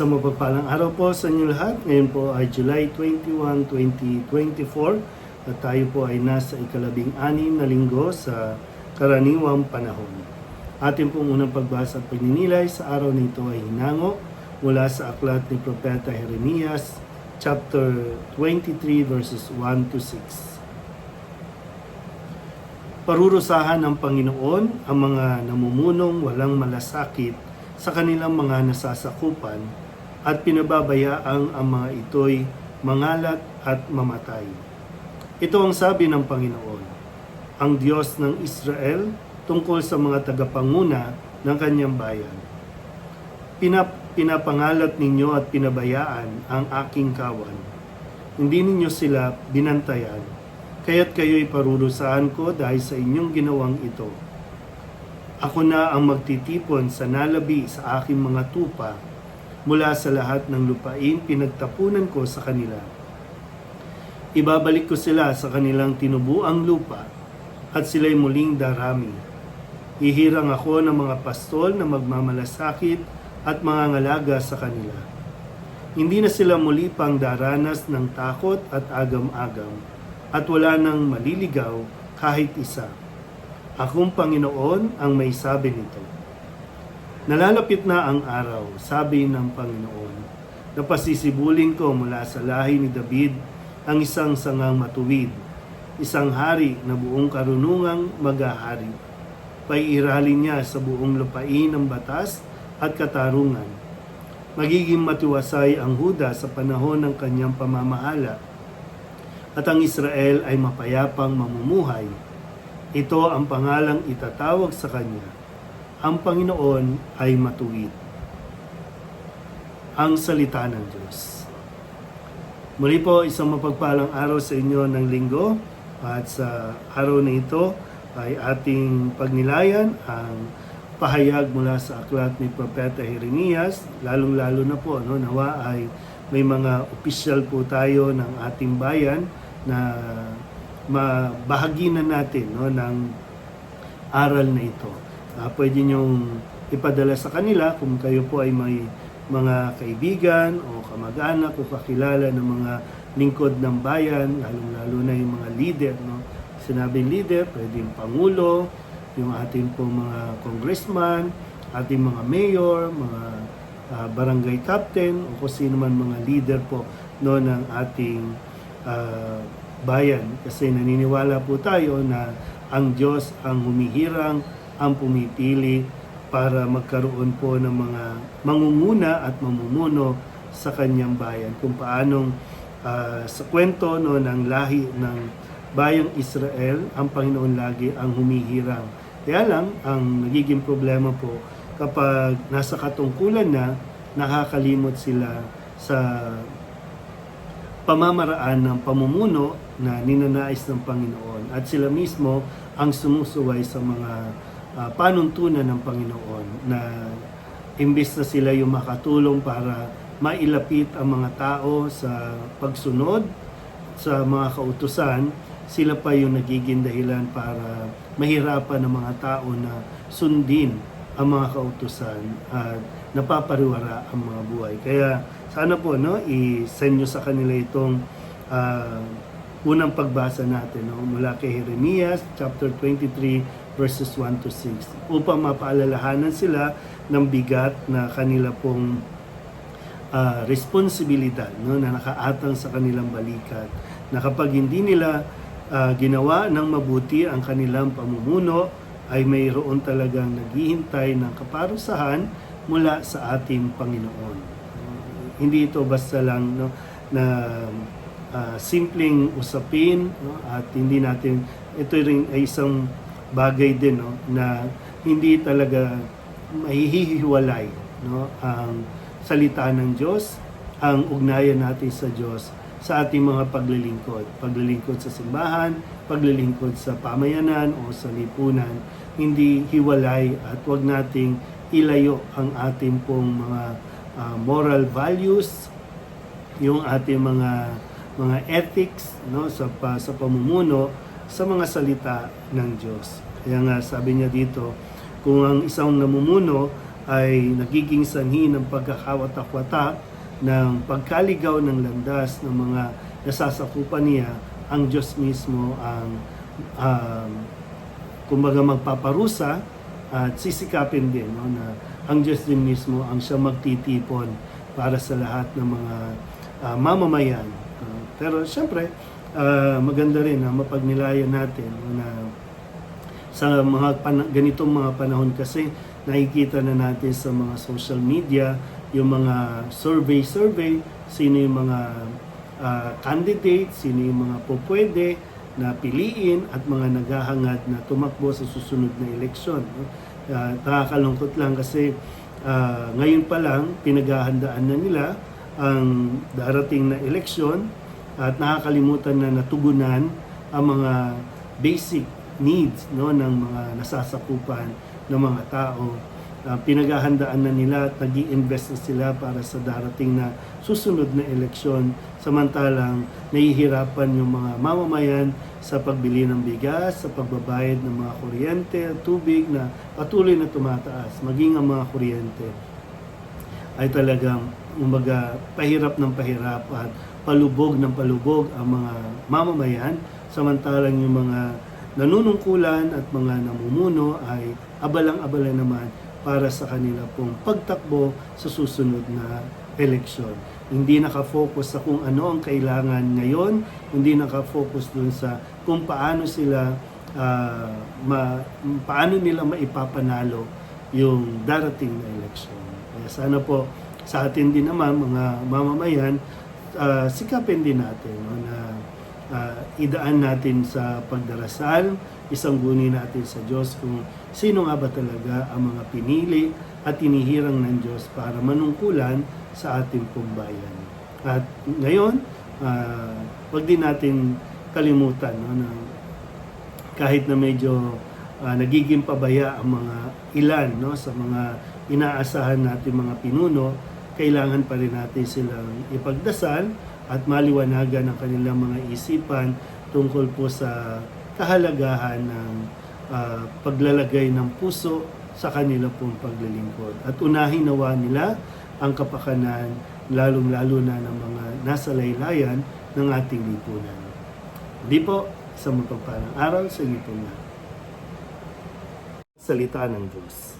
Isang mapagpalang araw po sa inyo lahat. Ngayon po ay July 21, 2024 at tayo po ay nasa ikalabing anim na linggo sa karaniwang panahon. Ating pong unang pagbasa at pagninilay sa araw nito ay hinango mula sa aklat ni Propeta Jeremias chapter 23 verses 1 to 6. Parurusahan ng Panginoon ang mga namumunong walang malasakit sa kanilang mga nasasakupan at pinababayaang ang mga ito'y mangalat at mamatay. Ito ang sabi ng Panginoon, ang Diyos ng Israel tungkol sa mga tagapanguna ng kanyang bayan. Pinap pinapangalat ninyo at pinabayaan ang aking kawan. Hindi ninyo sila binantayan, kaya't kayo'y parurusahan ko dahil sa inyong ginawang ito. Ako na ang magtitipon sa nalabi sa aking mga tupa mula sa lahat ng lupain pinagtapunan ko sa kanila. Ibabalik ko sila sa kanilang tinubuang lupa at sila'y muling darami. Ihirang ako ng mga pastol na magmamalasakit at mga ngalaga sa kanila. Hindi na sila muli pang daranas ng takot at agam-agam at wala nang maliligaw kahit isa. Akong Panginoon ang may sabi nito. Nalalapit na ang araw, sabi ng Panginoon, na pasisibulin ko mula sa lahi ni David ang isang sangang matuwid, isang hari na buong karunungang magahari. Paiiralin niya sa buong lupain ng batas at katarungan. Magiging matiwasay ang Huda sa panahon ng kanyang pamamahala at ang Israel ay mapayapang mamumuhay. Ito ang pangalang itatawag sa kanya. Ang Panginoon ay matuwid. Ang salita ng Diyos. Muli po, isang mapagpalang araw sa inyo ng linggo at sa araw na ito ay ating pagnilayan ang pahayag mula sa aklat ni Propeta Jeremias, lalong-lalo na po, no, nawa ay may mga opisyal po tayo ng ating bayan na mabahagi na natin no, ng aral na ito. Uh, pwede niyong ipadala sa kanila kung kayo po ay may mga kaibigan o kamag-anak o kakilala ng mga lingkod ng bayan, lalong-lalo na yung mga leader. No? Sinabing leader, pwede yung Pangulo, yung ating po mga congressman, ating mga mayor, mga uh, barangay captain, o kung sino man mga leader po no, ng ating uh, bayan. Kasi naniniwala po tayo na ang Diyos ang humihirang, ang pumipili para magkaroon po ng mga mangunguna at mamumuno sa kanyang bayan. Kung paanong uh, sa kwento no, ng lahi ng bayang Israel, ang Panginoon lagi ang humihirang. Kaya lang, ang nagiging problema po kapag nasa katungkulan na, nakakalimot sila sa pamamaraan ng pamumuno na ninanais ng Panginoon at sila mismo ang sumusuway sa mga uh, panuntunan ng Panginoon na imbis na sila yung makatulong para mailapit ang mga tao sa pagsunod sa mga kautusan, sila pa yung nagiging dahilan para mahirapan ng mga tao na sundin ang mga kautusan at napapariwara ang mga buhay. Kaya sana po no, i-send nyo sa kanila itong uh, unang pagbasa natin no, mula kay Jeremias chapter 23 verses 1 to 6 upang mapaalalahanan sila ng bigat na kanila pong uh, responsibilidad no, na nakaatang sa kanilang balikat na kapag hindi nila uh, ginawa ng mabuti ang kanilang pamumuno ay mayroon talagang naghihintay ng kaparusahan mula sa ating Panginoon. Hindi ito basta lang no, na uh, simpleng usapin no, at hindi natin ito rin ay isang bagay din no, na hindi talaga mahihiwalay no, ang salita ng Diyos, ang ugnayan natin sa Diyos sa ating mga paglilingkod. Paglilingkod sa simbahan, paglilingkod sa pamayanan o sa lipunan. Hindi hiwalay at wag nating ilayo ang ating pong mga uh, moral values, yung ating mga mga ethics no sa pa, sa pamumuno sa mga salita ng Diyos. Kaya nga sabi niya dito, kung ang isang namumuno ay nagiging sanhi ng pagkakawatak-watak ng pagkaligaw ng landas ng mga nasasakupan niya, ang Diyos mismo ang um, kumbaga magpaparusa at sisikapin din no, na ang Diyos din mismo ang siya magtitipon para sa lahat ng mga ah, mamamayan. Ah, pero siyempre, ah, maganda rin na mapagnilayan natin na sa mga ganitong mga panahon kasi nakikita na natin sa mga social media yung mga survey survey sino yung mga ah, candidates sino yung mga pupwede na piliin at mga naghahangad na tumakbo sa susunod na eleksyon? Ah, nakakalungkot lang kasi ah, ngayon pa lang pinaghahandaan na nila ang darating na eleksyon at nakakalimutan na natugunan ang mga basic needs no ng mga nasasakupan ng mga tao. Uh, pinaghahandaan na nila at nag invest na sila para sa darating na susunod na eleksyon samantalang nahihirapan yung mga mamamayan sa pagbili ng bigas, sa pagbabayad ng mga kuryente at tubig na patuloy na tumataas, maging ang mga kuryente ay talagang umaga pahirap ng pahirap at palubog ng palubog ang mga mamamayan samantalang yung mga nanunungkulan at mga namumuno ay abalang-abala naman para sa kanila pong pagtakbo sa susunod na eleksyon. Hindi nakafocus sa kung ano ang kailangan ngayon, hindi nakafocus dun sa kung paano sila ah, ma, paano nila maipapanalo yung darating na eleksyon. Kaya sana po sa atin din naman mga mamamayan ah, sikapin din natin no, na ah, idaan natin sa pagdarasal, isang guni natin sa Diyos kung sino nga ba talaga ang mga pinili at tinihirang ng Diyos para manungkulan sa ating pong. At ngayon, ah, wag din natin kalimutan no, na kahit na medyo ah, nagiging pabaya ang mga ilan no, sa mga inaasahan natin mga pinuno, kailangan pa rin natin silang ipagdasal at maliwanagan ang kanilang mga isipan tungkol po sa kahalagahan ng ah, paglalagay ng puso sa kanila pong paglilingkod. At unahin nawa nila ang kapakanan, lalong-lalo na ng mga nasa laylayan ng ating lipunan. Di po, sa mapagpalang araw sa lahat. Salita ng Diyos.